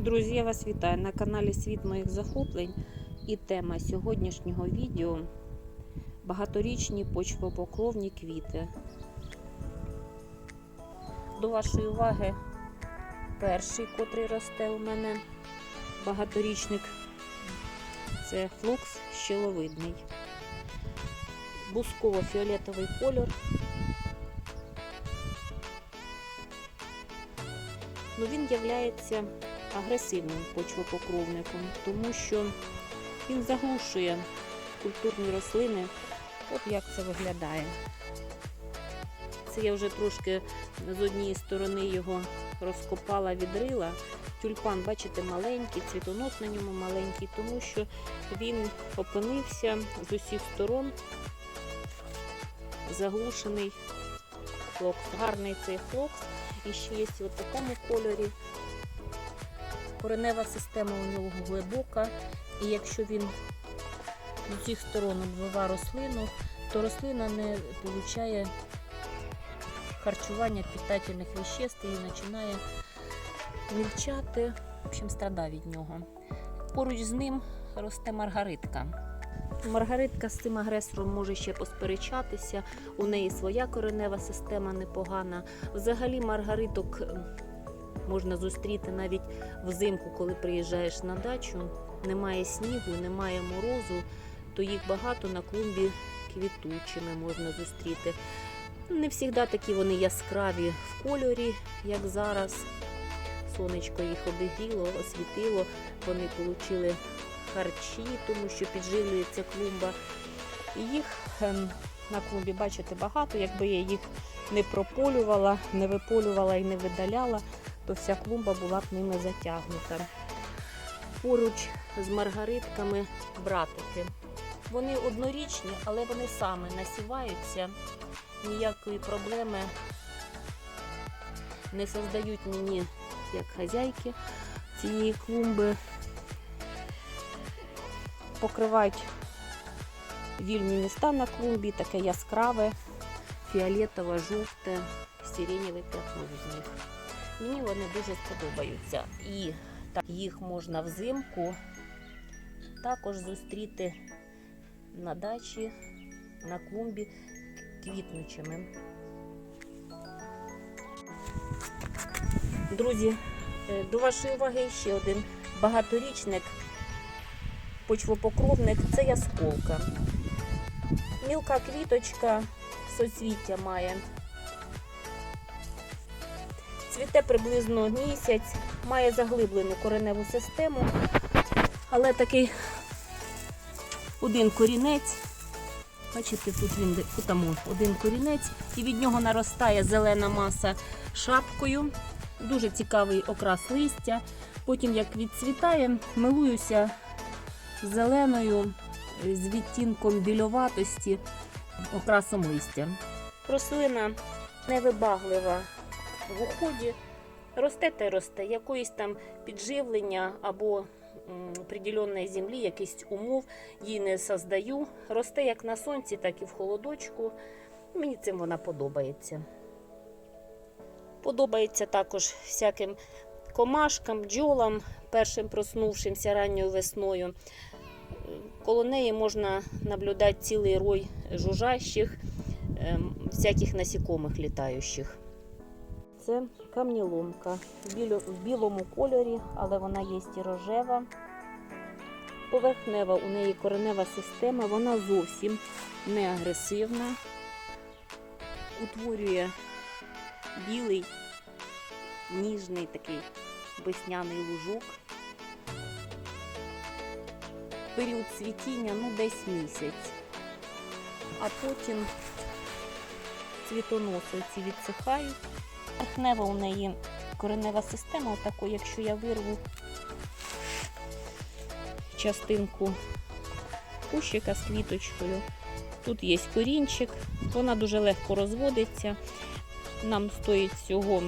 Друзі, я вас вітаю на каналі Світ моїх захоплень. І тема сьогоднішнього відео багаторічні почвопокровні квіти. До вашої уваги перший, котрий росте у мене багаторічник. Це флукс щеловидний. Бусково-фіолетовий кольор. Ну, він являється агресивним почвопокровником, тому що він заглушує культурні рослини. От як це виглядає. Це я вже трошки з однієї сторони його розкопала, відрила. Тюльпан, бачите, маленький, цвітонос на ньому маленький, тому що він опинився з усіх сторон, заглушений флокс. Гарний цей флокс. І ще є в такому кольорі. Коренева система у нього глибока, і якщо він з усіх сторон обвива рослину, то рослина не отримує харчування питательних веществ і починає мільчати, в общем, страдає від нього. Поруч з ним росте маргаритка. Маргаритка з цим агресором може ще посперечатися. У неї своя коренева система непогана. Взагалі, маргариток ем, можна зустріти навіть взимку, коли приїжджаєш на дачу. Немає снігу, немає морозу, то їх багато на клумбі квітучими можна зустріти. Не завжди такі вони яскраві в кольорі, як зараз. Сонечко їх обігріло, освітило, вони отримали харчі, тому що підживлюється клумба. Їх ем, на клумбі, бачите, багато. Якби я їх не прополювала, не виполювала і не видаляла, то вся клумба була б ними затягнута. Поруч з маргаритками братики. Вони однорічні, але вони саме насіваються, ніякої проблеми не создають мені як хазяйки цієї клумби покривають вільні міста на клумбі, таке яскраве, фіолетове, жовте, сиренєве п'ятно з них. Мені вони дуже сподобаються. І так, їх можна взимку також зустріти на дачі, на клумбі квітнучими. Друзі, е, до вашої уваги ще один багаторічник почвопокровник це ясколка. Мілка квіточка соцвіття має. Цвіте приблизно місяць, має заглиблену кореневу систему, але такий один корінець. Бачите, тут він тому один корінець, і від нього наростає зелена маса шапкою. Дуже цікавий окрас листя. Потім, як відцвітає, милуюся зеленою з відтінком більоватості окрасом листя. Рослина невибаглива в уході. Росте та росте, якоїсь там підживлення або м, приділеної землі, якихось умов їй не создаю. Росте як на сонці, так і в холодочку. Мені цим вона подобається. Подобається також всяким комашкам, бджолам, першим проснувшимся ранньою весною. Коло неї можна наблюдати цілий рой жужжащих, ем, всяких насікомих літаючих. Це камніломка в, білому кольорі, але вона є і рожева. Поверхнева у неї коренева система, вона зовсім не агресивна, утворює білий, ніжний такий весняний лужок. Період цвітіння ну десь місяць. А потім цвітоноси ці відсихають. Верхнева у неї коренева система, отако, якщо я вирву частинку кущика з квіточкою. Тут є корінчик, вона дуже легко розводиться. Нам стоїть всього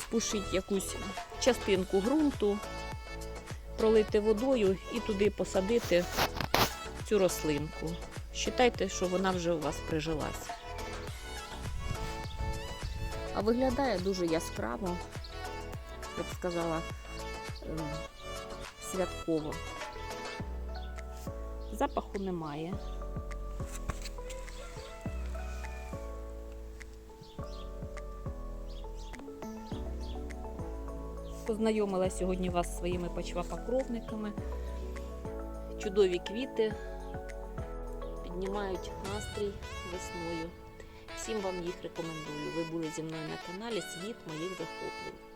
спушити якусь частинку ґрунту, пролити водою і туди посадити цю рослинку. Считайте, що вона вже у вас прижилась. А виглядає дуже яскраво, я б сказала, ем, святково. Запаху немає. Познайомила сьогодні вас зі своїми почвапокровниками. Чудові квіти піднімають настрій весною. Всім вам їх рекомендую. Ви були зі мною на каналі Світ моїх захоплень.